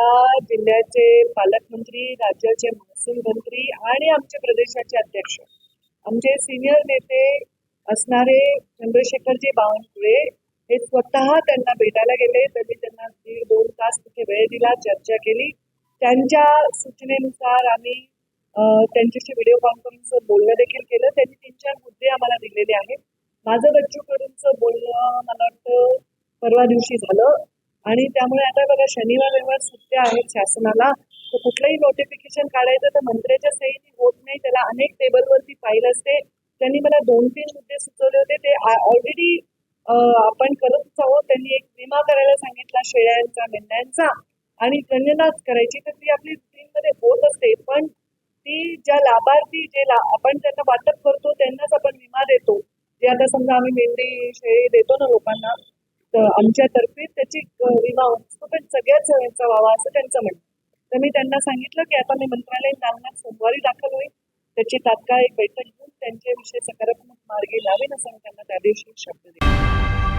या जिल्ह्याचे पालकमंत्री राज्याचे महसूल मंत्री आणि आमचे प्रदेशाचे अध्यक्ष. आमचे सिनियर नेते असणारे चंद्रशेखरजी बावनकुळे हे स्वतः त्यांना भेटायला गेले. त्यांनी त्यांना दीड दोन तास तिथे वेळ दिला चर्चा केली. त्यांच्या सूचनेनुसार आम्ही त्यांच्याशी व्हिडिओ कॉन्फरन्सवर बोलणं देखील केलं. त्यांनी तीन चार मुद्दे आम्हाला दिलेले आहेत. माझं बच्चू कडूंचं बोलणं मला वाटतं परवा दिवशी झालं. आणि त्यामुळे आता बघा शनिवार रविवार सुट्ट्या आहेत शासनाला. तर कुठलंही नोटिफिकेशन काढायचं तर मंत्र्याच्या सहीने होत नाही. त्याला अनेक टेबलवरती फाईल असते. त्यांनी मला दोन तीन मुद्दे सुचवले होते. ते ऑलरेडी आपण करतच आहोत. त्यांनी एक विमा करायला सांगितला शेळ्यांचा मेंढ्यांचा. आणि गणनाच करायची तर ती आपली मध्ये होत असते. पण ती ज्या लाभार्थी जे ला आपण त्यांना वाटप करतो त्यांनाच आपण विमा देतो. जे आता समजा आम्ही मेंढी शेळी देतो ना लोकांना आमच्यातर्फे त्याची अ, विमा असतो पण सगळ्याच जणांचा व्हावा असं त्यांचं म्हणणं. तर मी त्यांना सांगितलं की आता मी मंत्रालय दालनात सोमवारी दाखल होईल. त्याची तात्काळ एक बैठक घेऊन त्यांच्याविषयी सकारात्मक मार्गी लावेन असं त्यांना त्या दिवशी शब्द दिला.